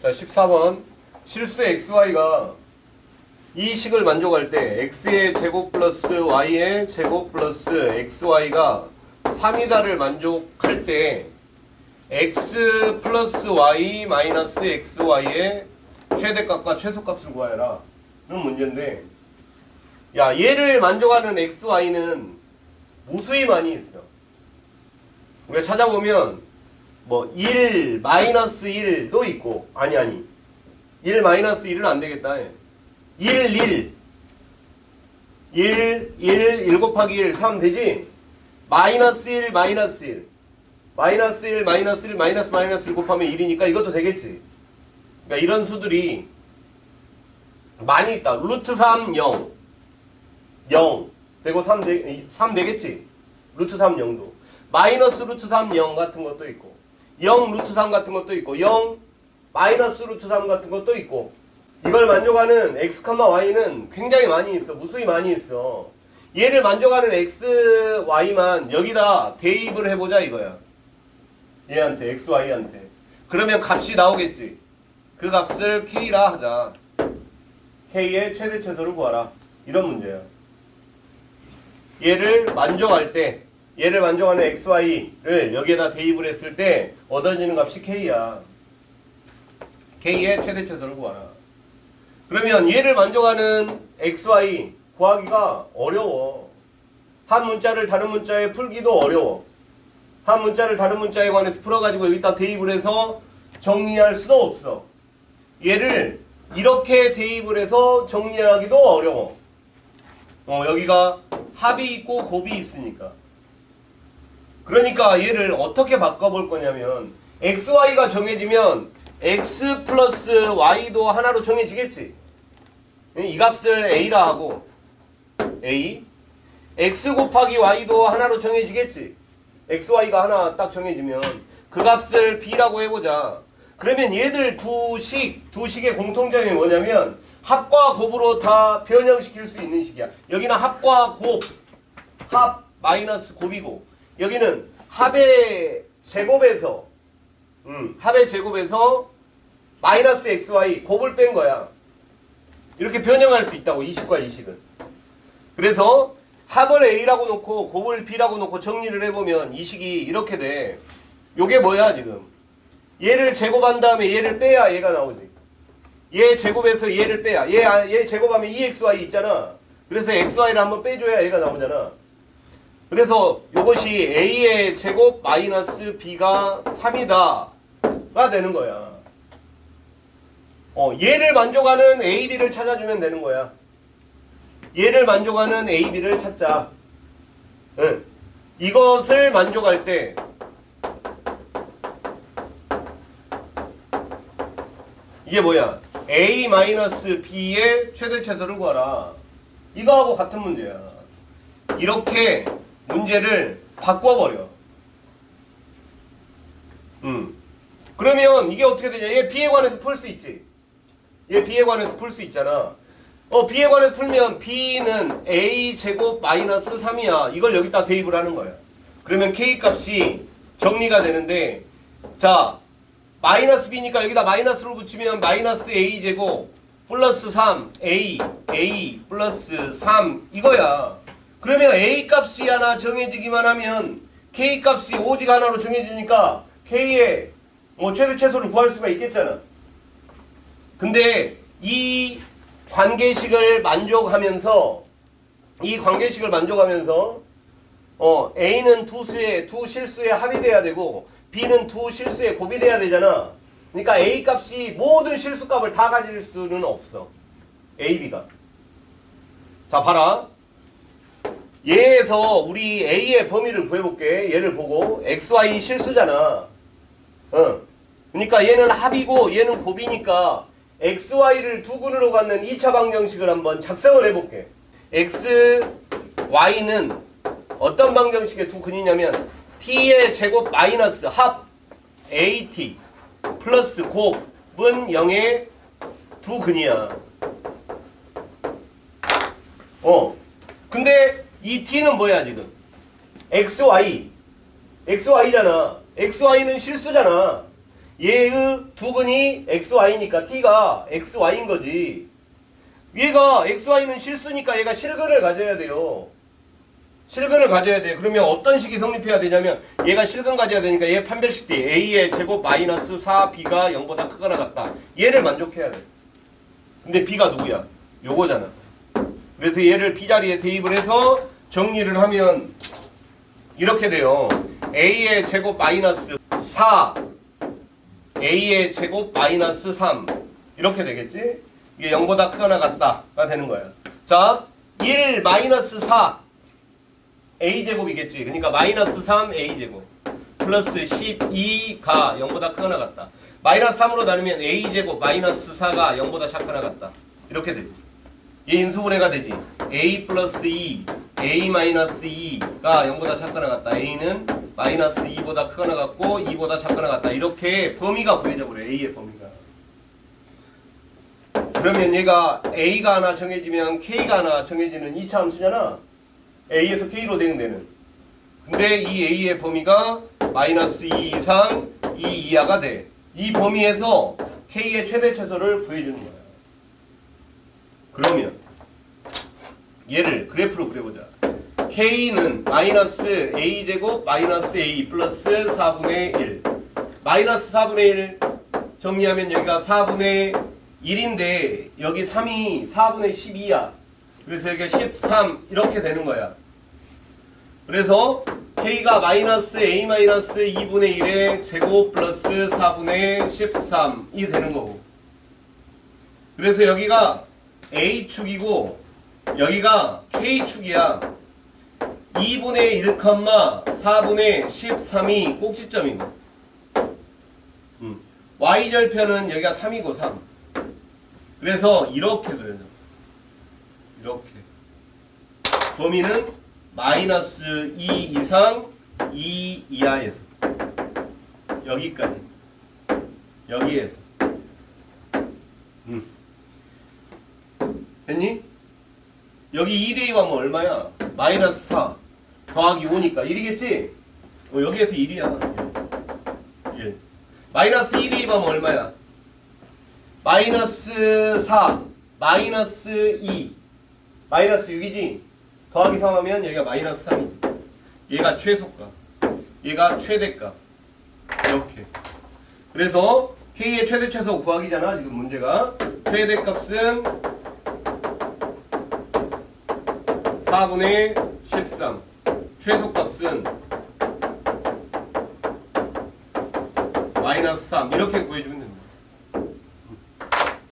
자, 14번. 실수 xy가 이 식을 만족할 때 x의 제곱 플러스 y의 제곱 플러스 xy가 3이다를 만족할 때 x 플러스 y 마이너스 xy의 최대값과 최소값을 구하여라. 는 문제인데 야 얘를 만족하는 xy는 무수히 많이 있어. 우리가 찾아보면 뭐 1, 마이너스 1도 있고 아니 아니. 1 마이너스 1은 안 되겠다 1, 1 1, 1, 1 곱하기 1, 3 되지? 마이너스 1, 마이너스 1 마이너스 1, 마이너스 1, 마이너스 마이너스 1 곱하면 1이니까 이것도 되겠지. 그러니까 이런 수들이 많이 있다. 루트 3, 0 0 되고 3, 되, 3 되겠지? 루트 3, 0도. 마이너스 루트 3, 0 같은 것도 있고 0 루트 3 같은 것도 있고 0 마이너스 루트 3 같은 것도 있고 이걸 만족하는 x, y는 굉장히 많이 있어 무수히 많이 있어. 얘를 만족하는 x, y만 여기다 대입을 해보자 이거야. 얘한테 x, y한테. 그러면 값이 나오겠지. 그 값을 k라 하자. K의 최대 최소를 구하라. 이런 문제야. 얘를 만족할 때 얘를 만족하는 xy를 여기에다 대입을 했을 때 얻어지는 값이 k야. k의 최대 최소를 구하라. 그러면 얘를 만족하는 xy 구하기가 어려워. 한 문자를 다른 문자에 풀기도 어려워. 한 문자를 다른 문자에 관해서 풀어가지고 여기다 대입을 해서 정리할 수도 없어. 얘를 이렇게 대입을 해서 정리하기도 어려워. 어, 여기가 합이 있고 곱이 있으니까. 그러니까 얘를 어떻게 바꿔볼 거냐면 xy가 정해지면 x 플러스 y도 하나로 정해지겠지. 이 값을 a라 하고 a x 곱하기 y도 하나로 정해지겠지. xy가 하나 딱 정해지면 그 값을 b라고 해보자. 그러면 얘들 두 식, 두 식의 공통점이 뭐냐면 합과 곱으로 다 변형시킬 수 있는 식이야. 여기는 합과 곱, 합 마이너스 곱이고 여기는 합의 제곱에서 음, 합의 제곱에서 마이너스 xy 곱을 뺀 거야. 이렇게 변형할 수 있다고 이식과 이식은. 그래서 합을 a라고 놓고 곱을 b라고 놓고 정리를 해보면 이 식이 이렇게 돼. 요게 뭐야 지금? 얘를 제곱한 다음에 얘를 빼야 얘가 나오지. 얘 제곱해서 얘를 빼야 얘, 아- 얘 제곱하면 2xy 있잖아. 그래서 xy를 한번 빼줘야 얘가 나오잖아. 그래서 이것이 a의 제곱 마이너스 b가 3이다 가 되는 거야. 어, 얘를 만족하는 a, b를 찾아주면 되는 거야. 얘를 만족하는 a, b를 찾자. 응. 이것을 만족할 때 이게 뭐야? a 마이너스 b의 최대 최소를 구하라. 이거하고 같은 문제야. 이렇게 문제를 바꿔버려. 음. 그러면 이게 어떻게 되냐? 얘 B에 관해서 풀 수 있지. 얘 B에 관해서 풀 수 있잖아. 어, B에 관해서 풀면 B는 A 제곱 마이너스 3이야. 이걸 여기다 대입을 하는 거야. 그러면 K 값이 정리가 되는데, 자, 마이너스 B니까 여기다 마이너스를 붙이면 마이너스 A 제곱 플러스 3 A A 플러스 3 이거야. 그러면 A 값이 하나 정해지기만 하면 K 값이 오직 하나로 정해지니까 K의 뭐 최대 최소를 구할 수가 있겠잖아. 근데 이 관계식을 만족하면서 이 관계식을 만족하면서 어 A는 두 수의 두 실수의 합이 돼야 되고 B는 두 실수의 곱이 돼야 되잖아. 그러니까 A 값이 모든 실수 값을 다 가질 수는 없어. A, B가. 자, 봐라. 얘에서 우리 A의 범위를 구해볼게. 얘를 보고 XY 실수잖아. 어. 그러니까 얘는 합이고 얘는 곱이니까 XY를 두 근으로 갖는 2차 방정식을 한번 작성을 해볼게. X, Y는 어떤 방정식의 두 근이냐면 T의 제곱 마이너스 합 AT 플러스 곱은 0의 두 근이야. 어. 근데 이 T는 뭐야 지금? XY. XY잖아. XY는 실수잖아. 얘의 두근이 xy니까 t가 xy인 거지. 얘가 xy는 실수니까 얘가 실근을 가져야 돼요. 실근을 가져야 돼. 그러면 어떤 식이 성립해야 되냐면 얘가 실근 가져야 되니까 얘 판별식 때 a의 제곱 마이너스 4b가 0보다 크거나 같다. 얘를 만족해야 돼. 근데 b가 누구야? 요거잖아. 그래서 얘를 b 자리에 대입을 해서 정리를 하면 이렇게 돼요. a의 제곱 마이너스 4 a의 제곱 마이너스 3 이렇게 되겠지? 이게 0보다 크거나 같다가 되는 거야. 자, 1 마이너스 4 a제곱이겠지. 그러니까 마이너스 3 a제곱 플러스 12가 0보다 크거나 같다. 마이너스 3으로 나누면 a제곱 마이너스 4가 0보다 작거나 같다. 이렇게 되지. 얘 인수분해가 되지. a 플러스 2 a 마이너스 2가 0보다 작거나 같다. a는 마이너스 2보다 크거나 같고 2보다 작거나 같다. 이렇게 범위가 구해져 버려. a의 범위가. 그러면 얘가 a가 하나 정해지면 k가 하나 정해지는 2차 함수잖아. a에서 k로 되는 데는. 근데 이 a의 범위가 마이너스 2 이상 2 이하가 돼. 이 범위에서 k의 최대 최소를 구해주는 거야. 그러면 얘를 그래프로 그려보자. k는 마이너스 a제곱 마이너스 a 플러스 4분의 1 마이너스 4분의 1 정리하면 여기가 4분의 1인데 여기 3이 4분의 12야. 그래서 여기가 13 이렇게 되는 거야. 그래서 k가 마이너스 a 마이너스 2분의 1의 제곱 플러스 4분의 13이 되는 거고. 그래서 여기가 a축이고 여기가 k축이야. 2분의 1, 4분의 13이 꼭지점이고. 음. y절편은 여기가 3이고 3. 그래서 이렇게 그려져. 이렇게. 범위는 마이너스 2 이상 2 이하에서 여기까지. 여기에서. 음. 됐니? 여기 2대2 하면 얼마야? 마이너스 4 더하기 5니까 1이겠지? 어, 여기에서 1이야. 1. 마이너스 2대2 하면 얼마야? 마이너스 4 마이너스 2 마이너스 6이지? 더하기 3 하면 여기가 마이너스 3이 얘가 최소값 얘가 최대값 이렇게 그래서 K의 최대 최소 구하기잖아 지금 문제가 최대값은 4분의 13 최소값은 마이너스 3 이렇게 구해주면